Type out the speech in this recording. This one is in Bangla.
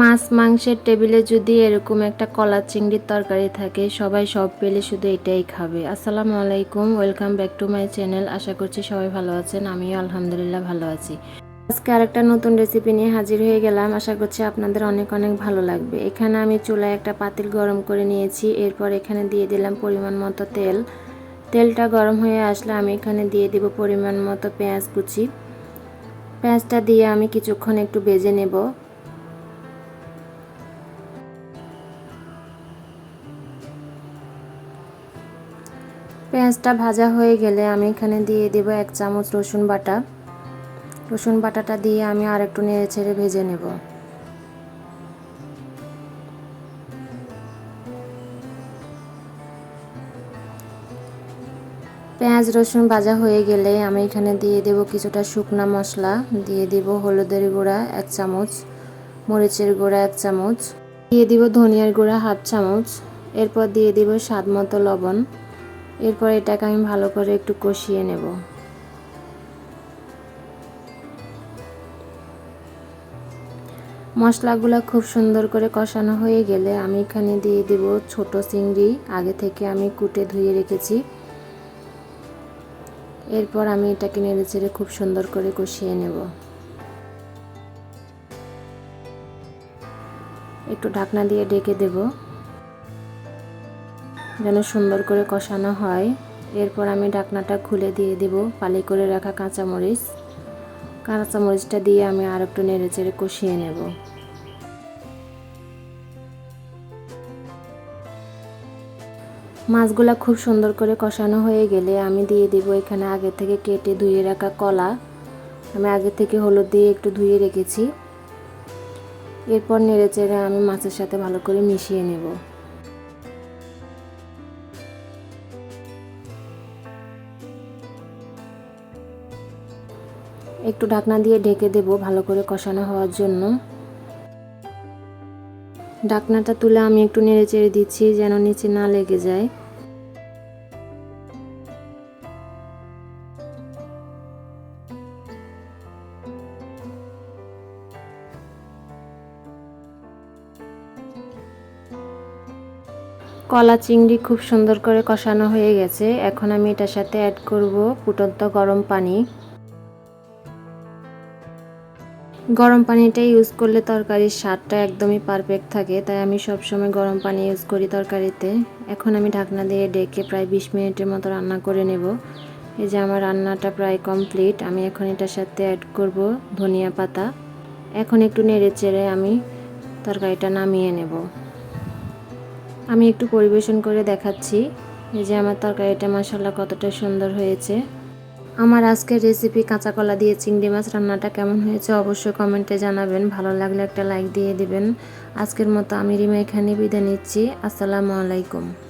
মাছ মাংসের টেবিলে যদি এরকম একটা কলা চিংড়ির তরকারি থাকে, সবাই সব পেলে শুধু এটাই খাবে। আসসালামু আলাইকুম, welcome back to my channel. আশা করছি সবাই ভালো আছেন, আমিও আলহামদুলিল্লাহ ভালো আছি। আজকে আরেকটা নতুন রেসিপি নিয়ে হাজির হয়ে গেলাম। আশা করছি আপনাদের অনেক অনেক ভালো লাগবে। এখানে আমি চুলায় একটা পাতিল গরম করে নিয়েছি। এরপর এখানে দিয়ে দিলাম পরিমাণ মতো তেল। তেলটা গরম হয়ে আসলে আমি এখানে দিয়ে দিব পরিমাণ মতো পেঁয়াজ কুচি। পেঁয়াজটা দিয়ে আমি কিছুক্ষণ একটু বেজে নেব। পেঁয়াজটা ভাজা হয়ে গেলে আমি এখানে দিয়ে দেব এক চামচ রসুন বাটা। রসুন বাটাটা দিয়ে আমি আর একটু নেড়ে ছেড়ে ভেজে নেব। পেঁয়াজ, রসুন ভাজা হয়ে গেলে আমি এখানে দিয়ে দেব কিছুটা শুকনা মশলা। দিয়ে দিব হলুদের গুঁড়া এক চামচ, মরিচের গুঁড়া এক চামচ। দিয়ে দিব ধনিয়ার গুঁড়া হাফ চামচ। এরপর দিয়ে দিব স্বাদ মতো লবণ। এরপর এটাকে আমি ভালো করে একটু কষিয়ে নেব। মশলাগুলো খুব সুন্দর করে কষানো হয়ে গেলে আমি এখানে দিয়ে দিব ছোট চিংড়ি, আগে থেকে আমি কুটে ধুয়ে রেখেছি। এরপর আমি এটাকে নেড়ে চেড়ে খুব সুন্দর করে কষিয়ে নেব। একটু ঢাকনা দিয়ে ডেকে দেব। যেন সুন্দর করে কষানো হয়। এরপর আমি ঢাকনাটা খুলে দিয়ে দেব পালি করে রাখা কাঁচামরিচ। কাঁচামরিচটা দিয়ে আমি আর একটু নেড়ে চেড়ে কষিয়ে নেব। মাছগুলা খুব সুন্দর করে কষানো হয়ে গেলে আমি দিয়ে দেব এখানে আগে থেকে কেটে ধুয়ে রাখা কলা। আমি আগে থেকে হলুদ দিয়ে একটু ধুয়ে রেখেছি। এরপর নেড়ে চেড়ে আমি মাছের সাথে ভালো করে মিশিয়ে নেব। একটু ঢাকনা দিয়ে ঢেকে দেব ভালো করে কষানো হওয়ার জন্য। ঢাকনাটা তুলে আমি একটু নেড়ে চেড়ে দিচ্ছি যেন নিচে না লেগে যায়। কলা চিংড়ি খুব সুন্দর করে কষানো হয়ে গেছে। এখন আমি এটার সাথে অ্যাড করব ফুটন্ত গরম পানি। গরম পানিটা ইউজ করলে তরকারির স্বাদটা একদমই পারফেক্ট থাকে, তাই আমি সবসময় গরম পানি ইউজ করি তরকারিতে। এখন আমি ঢাকনা দিয়ে ডেকে প্রায় বিশ মিনিটের মতো রান্না করে নেব। এই যে আমার রান্নাটা প্রায় কমপ্লিট আমি এখন এটার সাথে অ্যাড করব ধনিয়া পাতা। এখন একটু নেড়ে চেড়ে আমি তরকারিটা নামিয়ে নেব। আমি একটু পরিবেশন করে দেখাচ্ছি, এই যে আমার তরকারিটা মশলা কতটা সুন্দর হয়েছে। আমার আজকের রেসিপি কাঁচা কলা দিয়ে চিংড়ি মাছ রান্নাটা কেমন হয়েছে অবশ্যই কমেন্টে জানাবেন। ভালো লাগলে একটা লাইক দিয়ে দিবেন। আজকের মতো আমি রিমা এখানে বিদায় নিচ্ছি। আসসালামু আলাইকুম।